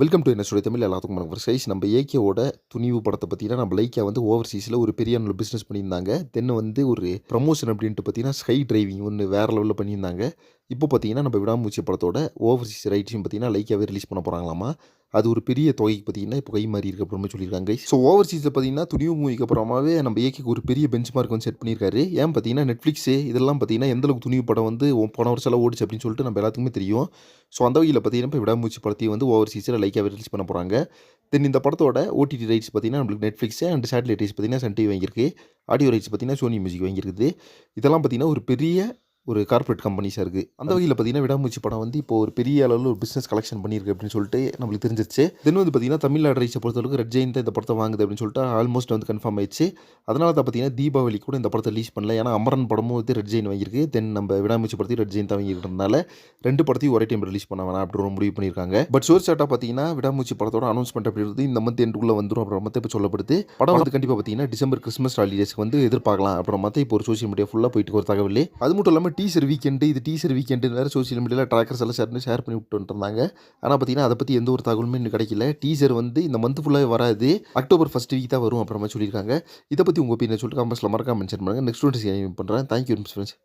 Welcome to என்ன studio Tamil எல்லாத்துக்கும் வணக்கம். சைஸ் நம்ம ஏகேவோட துணிவு படத்தை பார்த்தீங்கன்னா நம்ம லைக்கா வந்து ஓவர்சீஸில் ஒரு பெரிய அளவில் பிஸ்னஸ் பண்ணியிருந்தாங்க. தென் வந்து ஒரு ப்ரமோஷன் அப்படின்ட்டு பார்த்தீங்கன்னா ஸ்கை டிரைவிங் ஒன்று வேறு லெவலில் பண்ணியிருந்தாங்க. இப்போ பார்த்தீங்கன்னா நம்ம விடாமூச்சி படத்தோட ஓவர்சீஸ் ரைட்ஸையும் பார்த்தீங்கன்னா லைக்காவே ரிலீஸ் பண்ண போகிறாங்களாமா அது ஒரு பெரிய தொகைக்கு பார்த்தீங்கன்னா இப்போ கை மாறி இருக்கு அப்புறமா சொல்லியிருக்காங்க ஸோ ஓவர்சீஸில் பார்த்தீங்கன்னா துணிவு மூவிக்கு அப்புறமாவே நம்ம ஏகேக்கு ஒரு பெரிய பெஞ்ச் மார்க் வந்து செட் பண்ணியிருக்காரு. ஏன் பார்த்தீங்கன்னா நெட்ஃப்ளிக்ஸு இதெல்லாம் பார்த்தீங்கன்னா எந்தளவுக்கு துணிவு படம் வந்து போன வருஷம் ஓடிச்சு அப்படின்னு சொல்லிட்டு நம்ம எல்லாத்துக்குமே தெரியும். ஸோ அந்த வகையில் பார்த்தீங்கன்னா இப்போ விடாமூச்சி படத்தையும் வந்து ஓவர்சீஸில் லைக்காக ரிலீஸ் பண்ண போகிறாங்க தென் இந்த படத்தோட ஓடிடி ரைட்ஸ் பார்த்தீங்கன்னா நம்மளுக்கு நெட்ஃப்ளிக்ஸ் அண்ட் சேட்டலைட் ரைட்ஸ் பார்த்தீங்கன்னா சன் டிவி வாங்கியிருக்கு. ஆடியோ ரைட்ஸ் பார்த்தீங்கன்னா சோனி மியூசிக் வாங்கியிருக்குது. இதெல்லாம் பார்த்தீங்கன்னா ஒரு பெரிய ஒரு கார்ப்பரேட் கம்பெனிஸாக இருக்குது அந்த வகையில் பார்த்தீங்கன்னா விடாமூச்சி படம் வந்து இப்போ ஒரு பெரிய அளவில் ஒரு பிஸ்னஸ் கலெக்ஷன் பண்ணியிருக்கு அப்படின்னு சொல்லிட்டு நம்மளுக்கு தெரிஞ்சிருச்சு. தென் வந்து பார்த்தீங்கன்னா தமிழ்நாடு ரைட்ஸை பொறுத்தளவுக்கு ரெட் ஜெயின் தான் இந்த படத்தை வாங்குது அப்படின்னு சொல்லிட்டு ஆல்மோஸ்ட் வந்து கன்ஃபார்ம் ஆயிடுச்சு. அதனால தான் பார்த்தீங்கன்னா தீபாவளி கூட இந்த படத்தை ரிலீஸ் பண்ணல. ஏன்னா அமரன் படமும் வந்து ரெட் ஜெயின் வாங்கியிருக்கு. தென் நம்ம விடாமூச்சி படத்தையும் ரெட் ஜெயின் தான் வாங்கியிருக்கிறதுனால ரெண்டு படத்தையும் ஒரே டைம் ரிலீஸ் பண்ண வேணாம் அப்படின்னு ஒரு முடிவு பண்ணியிருக்காங்க. பட் சோர் சாட்டா பார்த்தீங்கன்னா விடாமூச்சி படத்தோட அனௌன்ஸ்மெண்ட் அப்படின்றது இந்த மந்த் எண்டுக்குள்ளே வந்துடும் அப்புறம் மற்ற இப்போ சொல்லப்படுது. படம் வந்து கண்டிப்பாக பார்த்தீங்கன்னா டிசம்பர் கிறிஸ்மஸ் ஹாலிடேஸ்க்கு வந்து எதிர்பார்க்கலாம் அப்புறம் மற்ற இப்போ ஒரு சோஷியல் மீடியா ஃபுல்லாக போயிட்டு ஒரு தகவல். அது மட்டும் இல்லாமல் டீசர் வீக்கெண்டு இது டீசர் வீக்கெண்டு வேறு சோஷியல் மீடியாவில் ட்ராக்கர்ஸ் எல்லாம் ஷேர் ஷேர் பண்ணி விட்டு இருந்தாங்க ஆனால் பார்த்தீங்கன்னா அதை பற்றி எந்த ஒரு தகவலுமே இன்னும் கிடைக்கல. டீசர் வந்து இந்த மந்த் ஃபுல்லாக வராது. அக்டோபர் ஃபஸ்ட் வீக் தான் வரும் அப்புறமா சொல்லியிருக்காங்க. இதை பற்றி உங்கள் ஒப்பீனியன் சொல்லிட்டு காம்பஸில் மறக்காம மென்ஷன் பண்ணுங்கள் நெக்ஸ்ட் ஒன் பண்ணுறேன் தேங்க்யூ ஃப்ரெண்ட்ஸ்